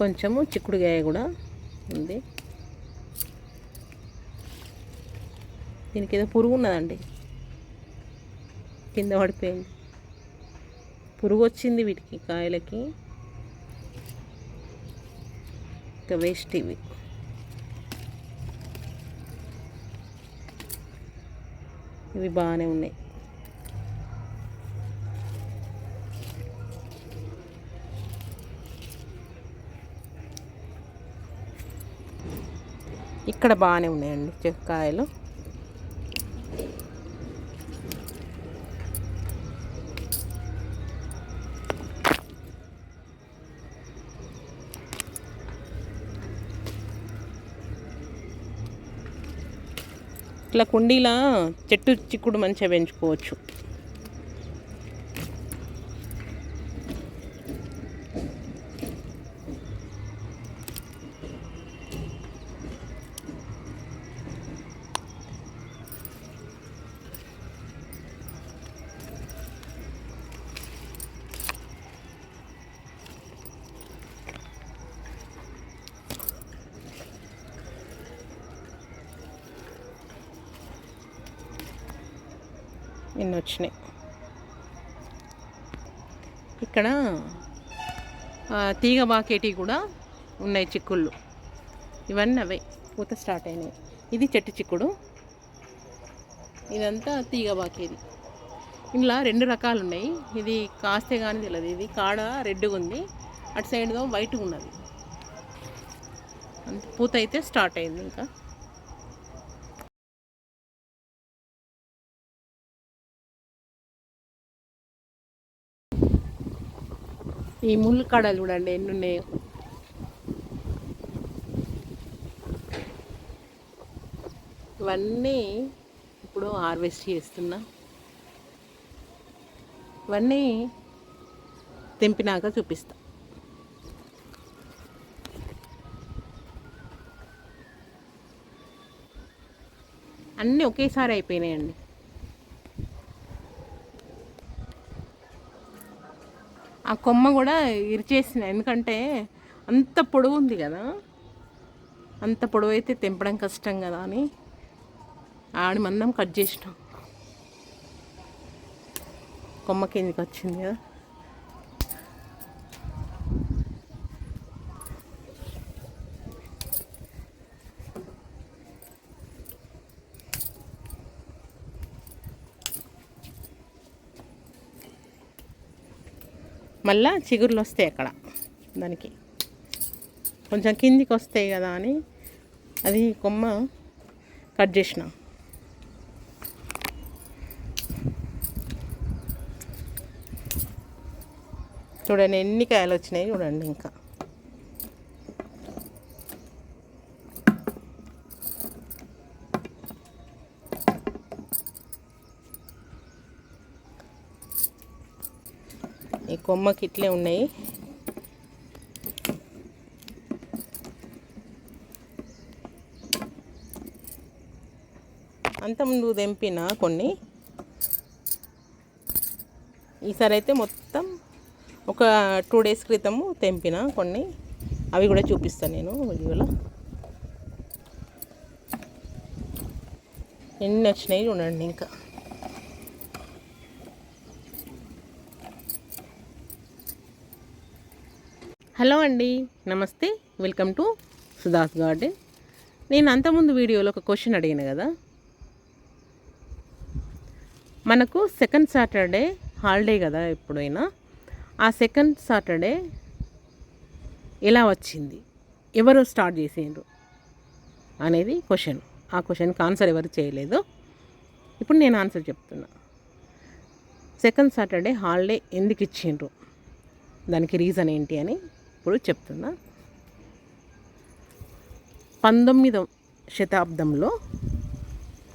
కొంచెము చిక్కుడుగాయ కూడా ఉంది. దీనికి ఏదో పురుగు ఉన్నదండి. కింద పడిపోయింది. పురుగు వచ్చింది వీటికి కాయలకి. ఇంకా వేస్ట్ ఇవి. ఇవి బాగానే ఉన్నాయి. ఇక్కడ బాగానే ఉన్నాయండి చెక్కాయలు. ఇట్లా కుండీలా చెట్టు చిక్కుడు మంచిగా పెంచుకోవచ్చు. ఇన్ని వచ్చినాయి ఇక్కడ తీగ బాకేటి కూడా ఉన్నాయి చిక్కుళ్ళు. ఇవన్నీ అవే పూత స్టార్ట్ అయినాయి. ఇది చెట్టు చిక్కుడు. ఇదంతా తీగ బాకేది. ఇలా రెండు రకాలు ఉన్నాయి. ఇది కాస్తే కానీ తెలియదు ఇది కాడ రెడ్గా ఉంది. అటు సైడ్గా వైట్గా ఉన్నది. అంత పూత అయితే స్టార్ట్ అయింది ఇంకా. ఈ ముళ్ళు కాడలు చూడండి ఎన్ని ఉన్నాయో ఇవన్నీ ఇప్పుడు హార్వెస్ట్ చేస్తున్నా. ఇవన్నీ తెంపినాక చూపిస్తా. అన్నీ ఒకేసారి అయిపోయినాయండి. ఆ కొమ్మ కూడా ఇరిచేసిన. ఎందుకంటే అంత పొడవు ఉంది కదా. అంత పొడవు అయితే తెంపడం కష్టం కదా అని ఆడి మందం కట్ చేసినాం. కొమ్మ కిందికి వచ్చింది కదా? మళ్ళా చిగుర్లు వస్తాయి అక్కడ. దానికి కొంచెం కిందికి వస్తాయి కదా అని అది కొమ్మ కట్ చేసిన. చూడండి ఎన్ని కాయలు వచ్చినాయి చూడండి ఇంకా. కొమ్మకి ఇట్లే ఉన్నాయి. అంతకుముందు తెంపిన కొన్ని. ఈసారి అయితే మొత్తం ఒక టూ డేస్ క్రితము తెంపిన కొన్ని. అవి కూడా చూపిస్తాను నేను వీడియోలో. ఎన్ని వచ్చినాయి చూడండి ఇంకా. హలో అండి నమస్తే. Welcome to Sudha's garden. నేను అంతకుముందు వీడియోలో ఒక క్వశ్చన్ అడిగాను కదా? మనకు సెకండ్ సాటర్డే హాలిడే కదా ఎప్పుడైనా? ఆ సెకండ్ సాటర్డే ఎలా వచ్చింది? ఎవరు స్టార్ట్ చేసిండ్రు? అనేది క్వశ్చన్. ఆ క్వశ్చన్కి ఆన్సర్ ఎవరు చేయలేదు? ఇప్పుడు నేను ఆన్సర్ చెప్తున్నా. సెకండ్ సాటర్డే హాలిడే ఎందుకు ఇచ్చిండ్రు? దానికి రీజన్ ఏంటి అని ఇప్పుడు చెప్తున్నా. పంతొమ్మిదవ శతాబ్దంలో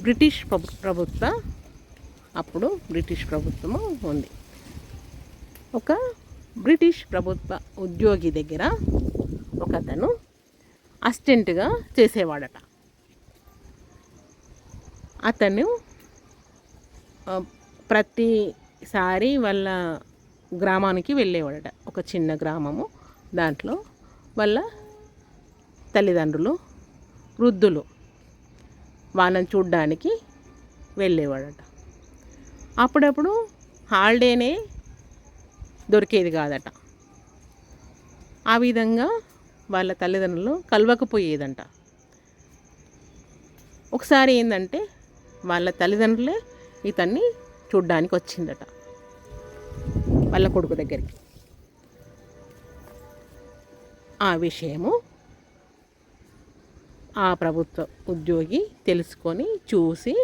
బ్రిటిష్ ప్రభుత్వ అప్పుడు బ్రిటిష్ ప్రభుత్వము ఉంది. ఒక బ్రిటిష్ ప్రభుత్వ ఉద్యోగి దగ్గర ఒక అతను అసిస్టెంట్గా చేసేవాడట. అతను ప్రతిసారి వాళ్ళ గ్రామానికి వెళ్ళేవాడట. ఒక చిన్న గ్రామము. దాంట్లో వాళ్ళ తల్లిదండ్రులు వృద్ధులు వాళ్ళని చూడ్డానికి వెళ్ళేవాడట. అప్పుడప్పుడు హాలిడేనే దొరికేది కాదట. ఆ విధంగా వాళ్ళ తల్లిదండ్రులు కలవకపోయేదంట. ఒకసారి ఏంటంటే వాళ్ళ తల్లిదండ్రులే ఇతన్ని చూడ్డానికి వచ్చిందట. వాళ్ళ కొడుకు దగ్గరికి. ఆ విషయము ఆ ప్రభుత్వ ఉద్యోగి తెలుసుకొని చూసి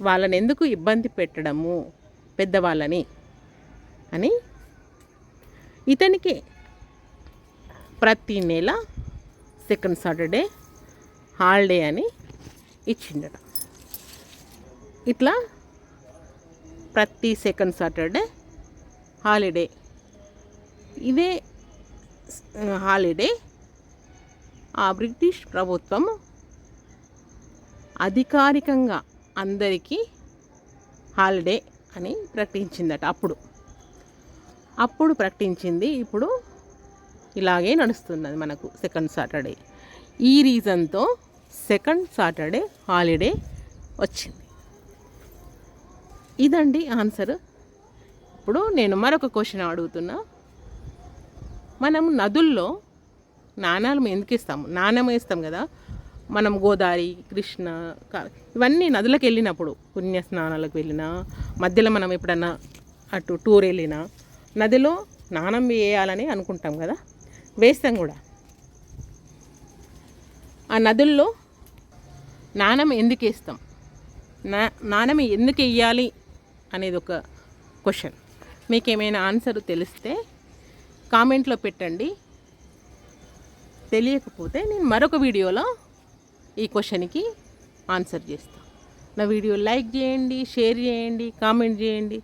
వాళ్ళని ఎందుకు ఇబ్బంది పెట్టడము పెద్దవాళ్ళని అని ఇతనికి ప్రతి నెల సెకండ్ సాటర్డే హాలిడే అని ఇచ్చిండట. ఇట్లా ప్రతి సెకండ్ సాటర్డే హాలిడే. ఇదే హాలిడే. ఆ బ్రిటిష్ ప్రభుత్వం అధికారికంగా అందరికీ హాలిడే అని ప్రకటించిందట అప్పుడు. అప్పుడు ప్రకటించింది ఇప్పుడు ఇలాగే నడుస్తున్నది మనకు సెకండ్ సాటర్డే. ఈ రీజన్తో సెకండ్ సాటర్డే హాలిడే వచ్చింది. ఇదండి ఆన్సర్. ఇప్పుడు నేను మరొక క్వశ్చన్ అడుగుతున్నా. మనం నదుల్లో నాణాలు ఎందుకు ఇస్తాము నాణ్యం వేస్తాం కదా. మనం గోదావరి కృష్ణ ఇవన్నీ నదులకు వెళ్ళినప్పుడు పుణ్య స్నానాలకు వెళ్ళినా మధ్యలో మనం ఎప్పుడన్నా అటు టూర్ వెళ్ళినా నదిలో నాణం వేయాలని అనుకుంటాం కదా. వేస్తాం కూడా. ఆ నదుల్లో నాణం ఎందుకు వేస్తాం? నా నాణం ఎందుకు వేయాలి అనేది ఒక క్వశ్చన్. మీకు ఏమైనా ఆన్సర్ తెలిస్తే కామెంట్లో పెట్టండి. తెలియకపోతే నేను మరొక వీడియోలో ఈ క్వశ్చన్కి ఆన్సర్ చేస్తాను నా వీడియో లైక్ చేయండి షేర్ చేయండి కామెంట్ చేయండి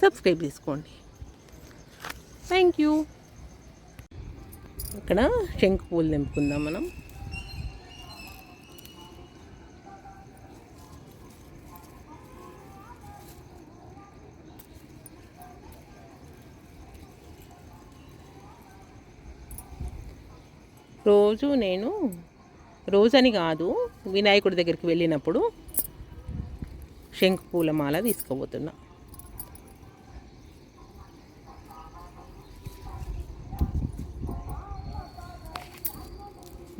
సబ్స్క్రైబ్ చేసుకోండి. Thank you. ఇక్కడ శంకు పూలు తెంపుకుందాం మనం. రోజు నేను రోజని కాదు వినాయకుడి దగ్గరికి వెళ్ళినప్పుడు శంకు పూల మాల తీసుకోబోతున్నా.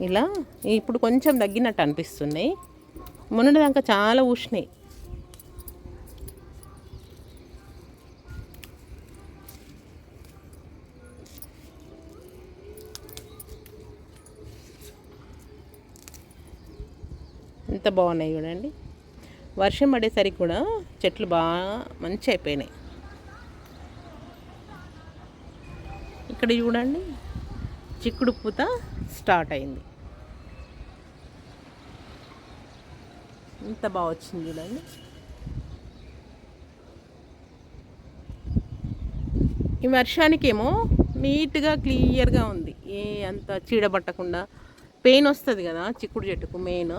ఇలా ఇప్పుడు కొంచెం తగ్గినట్టు అనిపిస్తున్నాయి. మొన్నటిదాకా చాలా ఉష్ణాయి ఎంత బాగున్నాయి చూడండి. వర్షం పడేసరికి కూడా చెట్లు బాగా మంచి అయిపోయినాయి. ఇక్కడ చూడండి చిక్కుడు పూత స్టార్ట్ అయింది. ఇంత బాగా వచ్చింది చూడండి. ఈ వర్షానికేమో నీట్గా క్లియర్గా ఉంది. ఏ అంత చీడబట్టకుండా పెయిన్ వస్తుంది కదా చిక్కుడు చెట్టుకు మెయిన్.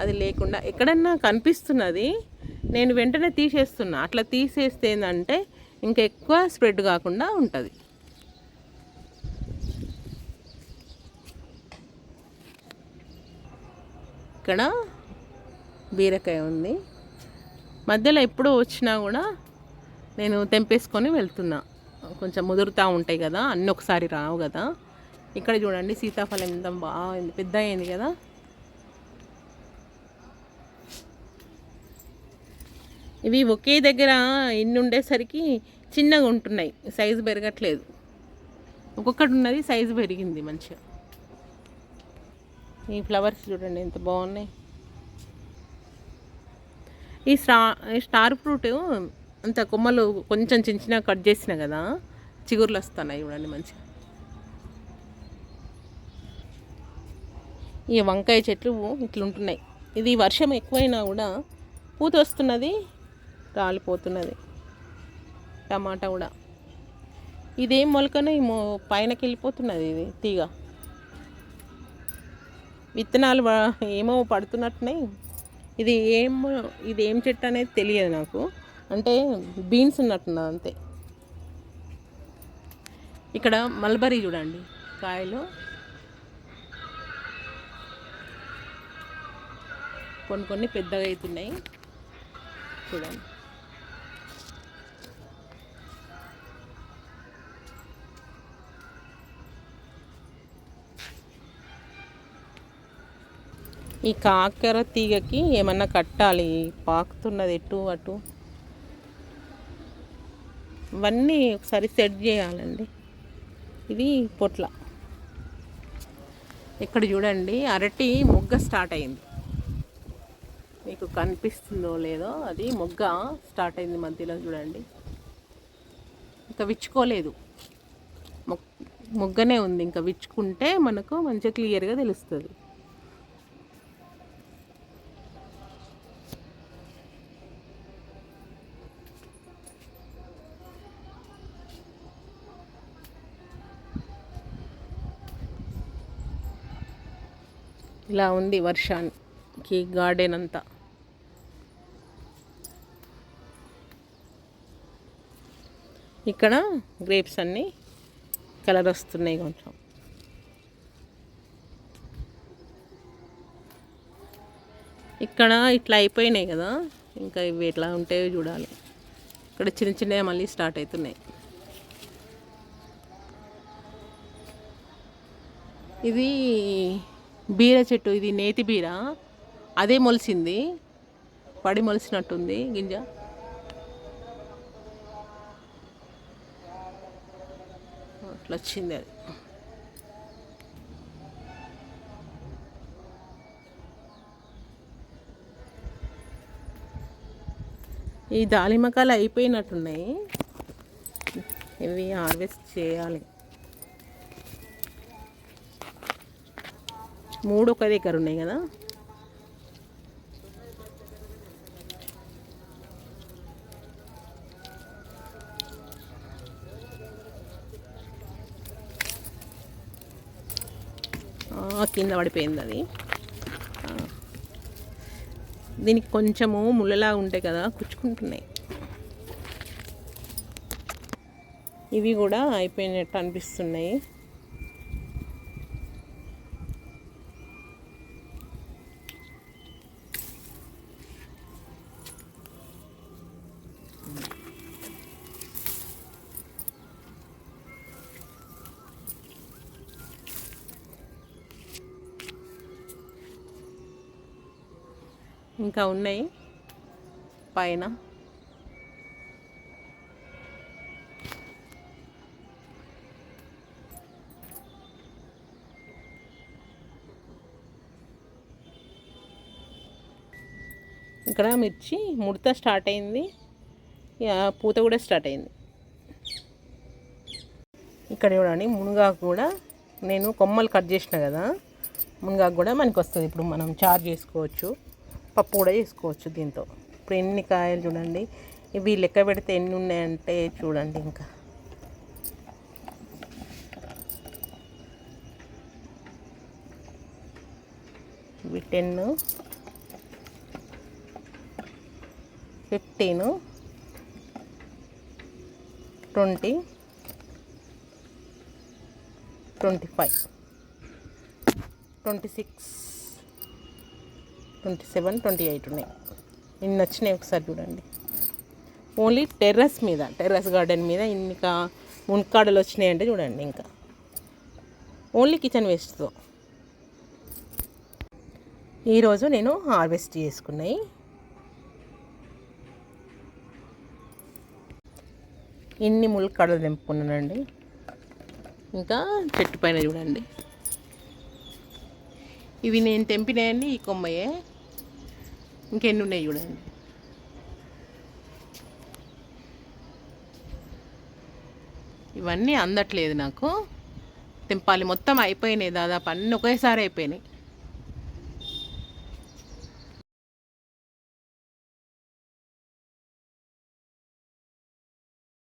అది లేకుండా ఎక్కడన్నా కనిపిస్తున్నది నేను వెంటనే తీసేస్తున్నా. అట్లా తీసేస్తే ఏంటంటే ఇంకా ఎక్కువ స్ప్రెడ్ కాకుండా ఉంటుంది. ఇక్కడ బీరకాయ ఉంది. మధ్యలో ఎప్పుడు వచ్చినా కూడా నేను తెంపేసుకొని వెళ్తున్నా. కొంచెం ముదురుతూ ఉంటాయి కదా అన్నీ ఒకసారి రావు కదా. ఇక్కడ చూడండి సీతాఫలం ఎంత బాగా పెద్ద అయింది కదా. ఇవి ఒకే దగ్గర ఎన్ని ఉండేసరికి చిన్నగా ఉంటున్నాయి. సైజు పెరగట్లేదు. ఒక్కొక్కటి ఉన్నది సైజు పెరిగింది మంచిగా. ఈ ఫ్లవర్స్ చూడండి ఎంత బాగున్నాయి. ఈ స్టా ఈ స్టార్ ఫ్రూట్ అంత కొమ్మలు కొంచెం చిన్న చిన్న కట్ చేసిన కదా చిగుర్లు వస్తున్నాయి చూడండి మంచిగా. ఈ వంకాయ చెట్లు ఇట్లుంటున్నాయి. ఇది వర్షం ఎక్కువైనా కూడా పూత వస్తున్నది రాలిపోతున్నది. టమాటా కూడా. ఇదేం మొలకనో పైనకి వెళ్ళిపోతున్నది ఇది తీగ. విత్తనాలు ఏమో పడుతున్నట్టున్నాయి. ఇది ఏం ఇది ఏం చెట్టు అనేది తెలియదు నాకు. అంటే బీన్స్ ఉన్నట్టున్నది అంతే. ఇక్కడ మల్బరీ చూడండి కాయలు. కొన్ని కొన్ని పెద్దగా అవుతున్నాయి. చూడండి. ఈ కాకర తీగకి ఏమన్నా కట్టాలి? పాకుతున్నది ఎటు అటు? ఇవన్నీ ఒకసారి సెట్ చేయాలండి. ఇది పొట్ల. ఇక్కడ చూడండి అరటి మొగ్గ స్టార్ట్ అయింది. మీకు కనిపిస్తుందో లేదో అది మొగ్గ స్టార్ట్ అయింది మధ్యలో చూడండి. ఇంకా విచ్చుకోలేదు. మొగ్ మొగ్గనే ఉంది. ఇంకా విచ్చుకుంటే మనకు మంచిగా క్లియర్గా తెలుస్తుంది. ఇలా ఉంది వర్షానికి గార్డెన్ అంతా. ఇక్కడ గ్రేప్స్ అన్నీ కలర్ వస్తున్నాయి కొంచెం. ఇక్కడ ఇట్లా అయిపోయినాయి కదా ఇంకా ఇవి ఎట్లా ఉంటాయో చూడాలి. ఇక్కడ చిన్న చిన్నవి మళ్ళీ స్టార్ట్ అవుతున్నాయి. ఇది బీర చెట్టు ఇది నేతి బీర. అదే మొలిసింది. పడి మొలిసినట్టుంది. గింజ. అట్లా వచ్చింది అది. ఈ దాలిమకాయలు అయిపోయినట్టున్నాయి. ఇవి హార్వెస్ట్ చేయాలి. మూడు ఒక దగ్గర ఉన్నాయి కదా. కింద పడిపోయింది అది. దీనికి కొంచెము ముళ్ళలా ఉంటాయి కదా కుచ్చుకుంటున్నాయి. ఇవి కూడా అయిపోయినట్టు అనిపిస్తున్నాయి. ఇంకా ఉన్నాయి. పైన. ఇక్కడ మిర్చి ముడత స్టార్ట్ అయింది. ఇక పూత కూడా స్టార్ట్ అయింది. ఇక్కడ చూడండి మునగాకు కూడా నేను కొమ్మలు కట్ చేసిన కదా. మునగాకు కూడా మనకి వస్తుంది ఇప్పుడు మనం చారు చేసుకోవచ్చు. పప్పు కూడా చేసుకోవచ్చు దీంతో. ఇప్పుడు ఎన్ని కాయలు చూడండి. ఇవి లెక్క పెడితే ఎన్ని ఉన్నాయంటే చూడండి ఇంకా. ఇవి ten fifteen. Twenty. Twenty five. Twenty six. Twenty seven twenty eight ఉన్నాయి. ఇన్ని వచ్చినాయి ఒకసారి చూడండి. ఓన్లీ టెర్రస్ మీద టెర్రస్ గార్డెన్ మీద ఇన్ని కా వచ్చినాయి వచ్చినాయంటే చూడండి ఇంకా. ఓన్లీ కిచెన్ వేస్ట్తో ఈరోజు నేను హార్వెస్ట్ చేసుకున్నాయి. ఇన్ని ములక్కాడలు తెంపుకున్నానండి. ఇంకా చెట్టు పైన చూడండి. ఇవి నేను తెంపినాయండి ఈ కొమ్మయే. ఇంకెన్ని ఉన్నాయి చూడండి. ఇవన్నీ అందట్లేదు నాకు. తెంపాలి. మొత్తం అయిపోయినాయి దాదాపు అన్నీ ఒకేసారి అయిపోయినాయి.